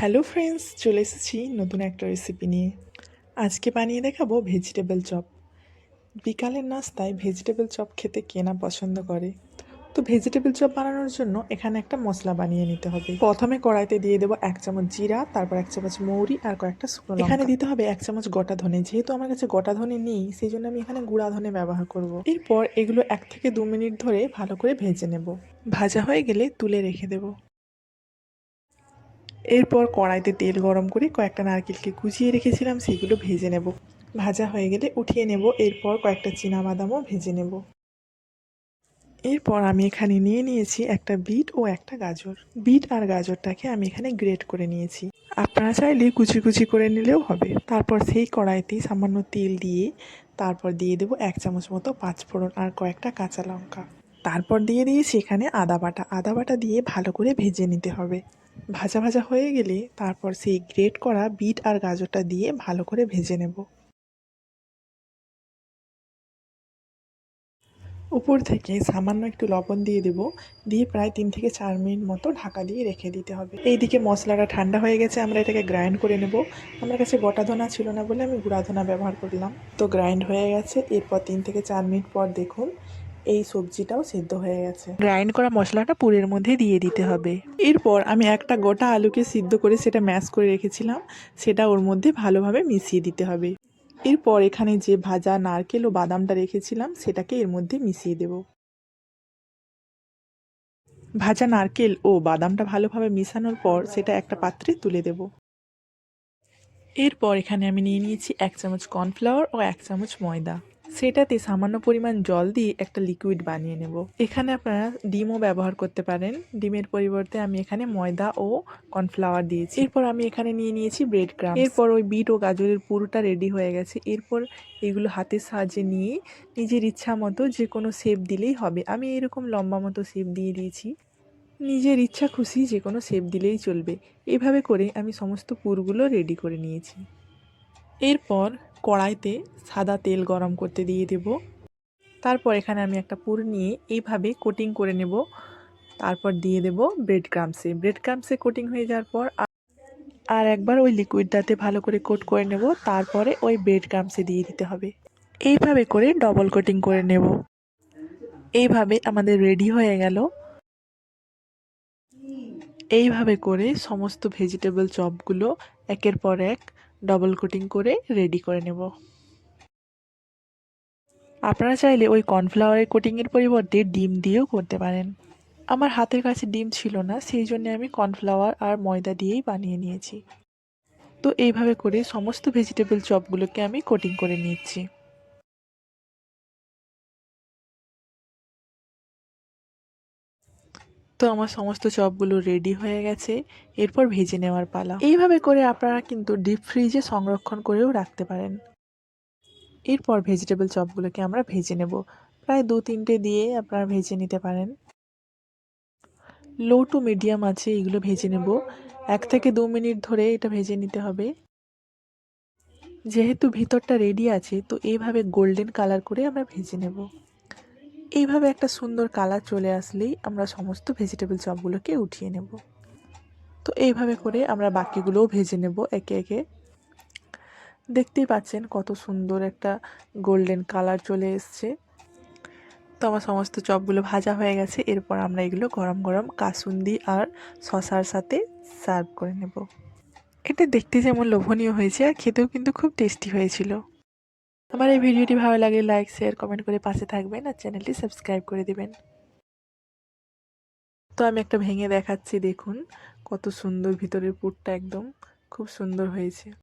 Hello friends চলে এসেছি নতুন একটা রেসিপি নিয়ে। আজকে বানিয়ে দেখাবো ভেজিটেবল চপ বিকালের নাস্তায় ভেজিটেবল চপ খেতে কেনা পছন্দ করে? তো ভেজিটেবল চপ বানানোর জন্য এখানে একটা মশলা বানিয়ে নিতে হবে। প্রথমে কড়াইতে দিয়ে দেবো এক চামচ জিরা তারপর এক চামচ মৌরি আর কয়েকটা শুকনো এখানে দিতে হবে এক চামচ গোটা ধনে। যেহেতু আমার কাছে গোটা ধনে নেই সেই জন্য আমি এখানে গুঁড়া ধনে ব্যবহার করব। এরপর এগুলো এক থেকে দু মিনিট ধরে ভালো করে ভেজে নেব। ভাজা হয়ে গেলে তুলে রেখে দেবো। এরপর কড়াইতে তেল গরম করে কয়েকটা নারকেলকে কুচিয়ে রেখেছিলাম, সেগুলো ভেজে নেব। ভাজা হয়ে গেলে উঠিয়ে নেব, এরপর কয়েকটা বাদামও ভেজে নেব। এরপর আমি এখানে নিয়ে নিয়েছি একটা বিট ও একটা গাজর। বিট আর গাজরটাকে আমি এখানে গ্রেট করে নিয়েছি। আপনারা চাইলে কুচি কুচি করে নিলেও হবে। তারপর সেই কড়াইতে সামান্য তেল দিয়ে তারপর দিয়ে দেবো এক চামচ মতো পাঁচফোড়ন আর কয়েকটা কাঁচা লঙ্কা। তারপর দিয়ে দিয়েছি এখানে আদা বাটা। আদা বাটা দিয়ে ভালো করে ভেজে নিতে হবে। ভাজা ভাজা হয়ে গেলে তারপর সেই গ্রেট করা বিট আর গাজরটা দিয়ে ভালো করে ভেজে নেব। উপর থেকে সামান্য একটু লবণ দিয়ে দেব, দিয়ে প্রায় তিন থেকে চার মিনিট মতো ঢাকা দিয়ে রেখে দিতে হবে। এইদিকে মশলাটা ঠান্ডা হয়ে গেছে, আমরা এটাকে গ্রাইন্ড করে নেব। আমার কাছে গোটা ধনা ছিল না বলে আমি গুঁড়া ধনা ব্যবহার করলাম। তো গ্রাইন্ড হয়ে গেছে, এরপর তিন থেকে চার মিনিট পর দেখুন এই সবজিটাও সেদ্ধ হয়ে গেছে। গ্রাইন্ড করা মশলাটা পুরের মধ্যে দিয়ে দিতে হবে। এরপর আমি একটা গোটা আলুকে সিদ্ধ করে সেটা ম্যাশ করে রেখেছিলাম। সেটা ওর মধ্যে ভালোভাবে মিশিয়ে দিতে হবে। এরপর এখানে যে ভাজা নারকেল ও বাদামটা রেখেছিলাম সেটাকে এর মধ্যে মিশিয়ে দেব। ভাজা নারকেল ও বাদামটা ভালোভাবে মিশানোর পর সেটা একটা পাত্রে তুলে দেব। এরপর এখানে আমি নিয়ে নিয়েছি এক চামচ কর্নফ্লাওয়ার ও এক চামচ ময়দা। সেটাতে সামান্য পরিমাণ জল দিয়ে একটা লিকুইড বানিয়ে নেব। এখানে আপনারা ডিমও ব্যবহার করতে পারেন। ডিমের পরিবর্তে আমি এখানে ময়দা ও কর্নফ্লাওয়ার দিয়েছি। এরপর আমি এখানে নিয়ে নিয়েছি ব্রেড ক্রাম এরপর ওই বিট ও গাজরের পুরোটা রেডি হয়ে গেছে। এরপর এগুলো হাতের সাহায্যে নিয়ে নিজের ইচ্ছা মতো যে কোনো শেপ দিলেই হবে। আমি এরকম লম্বা মতো শেপ দিয়ে দিয়েছি। নিজের ইচ্ছা খুশি যে কোনো শেপ দিলেই চলবে। এভাবে করে আমি সমস্ত পুরগুলো রেডি করে নিয়েছি। এরপর কড়াইতে সাদা তেল গরম করতে দিয়ে দেব। তারপর এখানে আমি একটা পুর নিয়ে এইভাবে কোটিং করে নেব। তারপর দিয়ে দেব ব্রেড ক্রামসে ব্রেড ক্রামসে কোটিং হয়ে যাওয়ার পর আর একবার ওই লিকুইডটাতে ভালো করে কোট করে নেব। তারপরে ওই ব্রেড ক্রামসে দিয়ে দিতে হবে। এইভাবে করে ডবল কোটিং করে নেব। এইভাবে আমাদের রেডি হয়ে গেল। এইভাবে করে সমস্ত ভেজিটেবল চপগুলো একের পর এক ডবল কোটিং করে রেডি করে নেব। আপনারা চাইলে ওই কর্নফ্লাওয়ারের কোটিংয়ের পরিবর্তে ডিম দিয়েও করতে পারেন। আমার হাতের কাছে ডিম ছিল না, সেই জন্য আমি কর্নফ্লাওয়ার আর ময়দা দিয়েই বানিয়ে নিয়েছি। তো এইভাবে করে সমস্ত ভেজিটেবল চপগুলোকে আমি কোটিং করে নিচ্ছি। তো আমার সমস্ত চপগুলো রেডি হয়ে গেছে, এরপর ভেজে নেওয়ার পালা। এইভাবে করে আপনারা কিন্তু ডিপ ফ্রিজে সংরক্ষণ করেও রাখতে পারেন। এরপর ভেজিটেবল চপগুলোকে আমরা ভেজে নেব। প্রায় দু তিনটে দিয়ে আপনারা ভেজে নিতে পারেন। লো টু মিডিয়াম আছে, এগুলো ভেজে নেব। এক থেকে দু মিনিট ধরে এটা ভেজে নিতে হবে। যেহেতু ভিতরটা রেডি আছে, তো এইভাবে গোল্ডেন কালার করে আমরা ভেজে নেব। এইভাবে একটা সুন্দর কালার চলে আসলেই আমরা সমস্ত ভেজিটেবল চপগুলোকে উঠিয়ে নেব। তো এইভাবে করে আমরা বাকিগুলোও ভেজে নেব একে একে। দেখতেই পাচ্ছেন কত সুন্দর একটা গোল্ডেন কালার চলে এসছে। তো আমার সমস্ত চপগুলো ভাজা হয়ে গেছে, এরপর আমরা এগুলো গরম গরম কাসুন্দি আর শশার সাথে সার্ভ করে নেব। এটা দেখতে যেমন লোভনীয় হয়েছে আর খেতেও কিন্তু খুব টেস্টি হয়েছিল। আমার এই ভিডিওটি ভালো লাগে লাইক শেয়ার কমেন্ট করে পাশে থাকবেন আর চ্যানেলটি সাবস্ক্রাইব করে দেবেন। তো আমি একটা ভেঙে দেখাচ্ছি, দেখুন। কত সুন্দর ভিতরের পুরটা একদম, খুব সুন্দর হয়েছে।